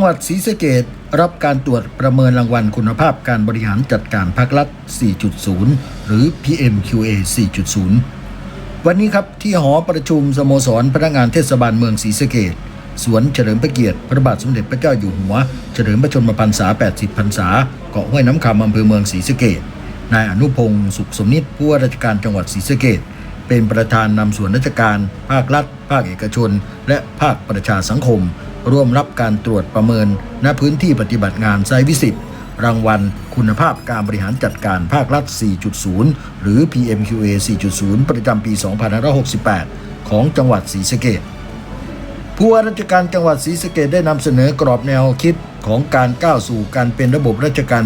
งหวัดศรีสะเกดรับการตรวจประเมินรางวัลคุณภาพการบริหารจัดการภาครัฐ 4.0 หรือ PMQA 4.0 วันนี้ครับที่หอประชุมสโมสรพนักงานเทศบาลเมืองศรีสะเกดสวนเฉลิมพระเกียรติพระบาทสมเด็จพระเจ้าอยู่หัว เฉลิมพระชนมพรรษา 80 พรรษา เกาะห้วยน้ำคำอำเภอเมืองศรีสะเกดนายอนุพงศ์สุขสมนิตผู้ว่าราชการจังหวัดศรีสะเกดเป็นประธานนำส่วนราชการ ภาครัฐ ภาคเอกชน และภาคประชาสังคม ร่วมรับการตรวจประเมิน ณพื้นที่ปฏิบัติงานไซวิสิตรางวัล คุณภาพการบริหารจัดการภาครัฐ 4.0 หรือ PMQA 4.0 ประจำปี 2568 ของจังหวัดศรีสะเกษผู้ว่าราชการจังหวัดศรีสะเกษได้นำเสนอกรอบแนวคิดของการก้าวสู่การเป็นระบบราชการ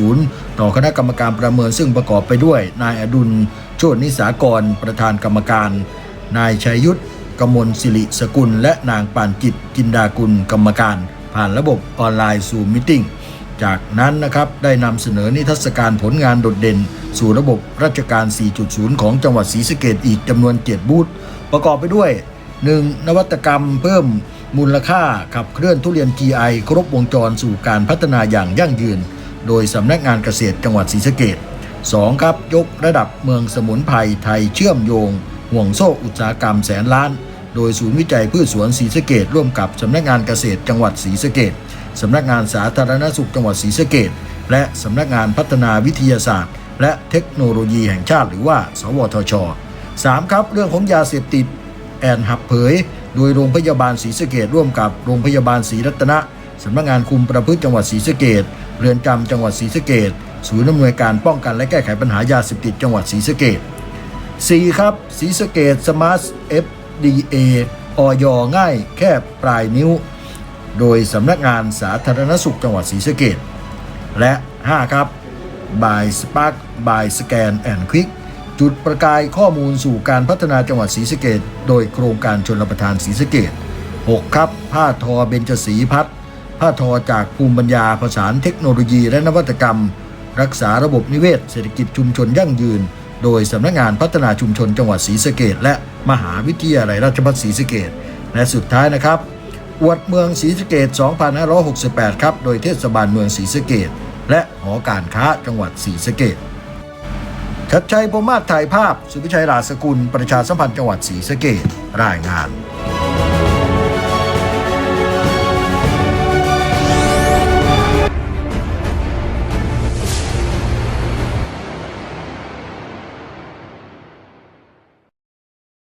4.0 ต่อคณะกรรมการประเมินซึ่งประกอบไปด้วย นายอดุล โชตนิสากร ประธานกรรมการ นายชัยยุทธ กมลสิริสกุล และนางปานจิตจินดากุลกรรมการ ผ่านระบบออนไลน์ซูมิติ้งจากนั้นนะครับได้นำเสนอนิทรรศการผลงานโดดเด่น สู่ระบบราชการ 4.0 ของจังหวัดศรีสะเกดอีกจำนวน7บูธประกอบไปด้วย 1. นวัตกรรมเพิ่มมูลค่าขับเคลื่อนทุเรียน GI ครบวงจรสู่การพัฒนาอย่างยั่งยืน โดยสำนักงานเกษตรจังหวัดศรีสะเกด 2. ครับยกระดับเมืองสมุนไพรไทยเชื่อมโยง ห่วงโซ่อุตสาหกรรมแสนล้าน โดยศูนย์วิจัยพืชสวนศรีสะเกดร่วมกับสำนักงานเกษตรจังหวัดศรีสะเกดสำนักงานสาธารณสุขจังหวัดศรีสะเกดและสำนักงานพัฒนาวิทยาศาสตร์ และเทคโนโลยีแห่งชาติหรือว่า สวทช 3. ครับ เรื่องของยาเสพติด แอนหับเผย โดยโรงพยาบาลศรีสะเกดร่วมกับโรงพยาบาลศรีรัตนะสำนักงานคุมประพฤติจังหวัดศรีสะเกดเรือนจำจังหวัดศรีสะเกดศูนย์อำนวยการป้องกันและแก้ไขปัญหายาเสพติดจังหวัดศรีสะเกด 4. ครับศรีสะเกดสมาร์ทเอฟ FDA ออยง่ายแค่ปลายนิ้ว โดยสำนักงานสาธารณสุขจังหวัดศรีสะเกดและ 5 ครับ by Spark by Scan and Quick จุดประกายข้อมูลสู่การพัฒนาจังหวัดศรีสะเกดโดยโครงการชนประทานศรีสะเกด6ครับ ผ้าทอเบญจศรีพัฒผ้าทอจากภูมิปัญญาผสานเทคโนโลยีและนวัตกรรม รักษาระบบนิเวศเศรษฐกิจชุมชนยั่งยืน โดยสำนักงานพัฒนาชุมชนจังหวัดศรีสะเกดและมหาวิทยาลัยราชภัฏศรีสะเกดและสุดท้ายนะครับอวดเมืองศรีสะเกด2568 ครับ โดยเทศบาลเมืองศรีสะเกดและหอการค้าจังหวัดศรีสะเกดชัดชัยพรมาศถ่ายภาพ สุวิชัยราสกุล ประชาสัมพันธ์จังหวัดศรีสะเกดรายงาน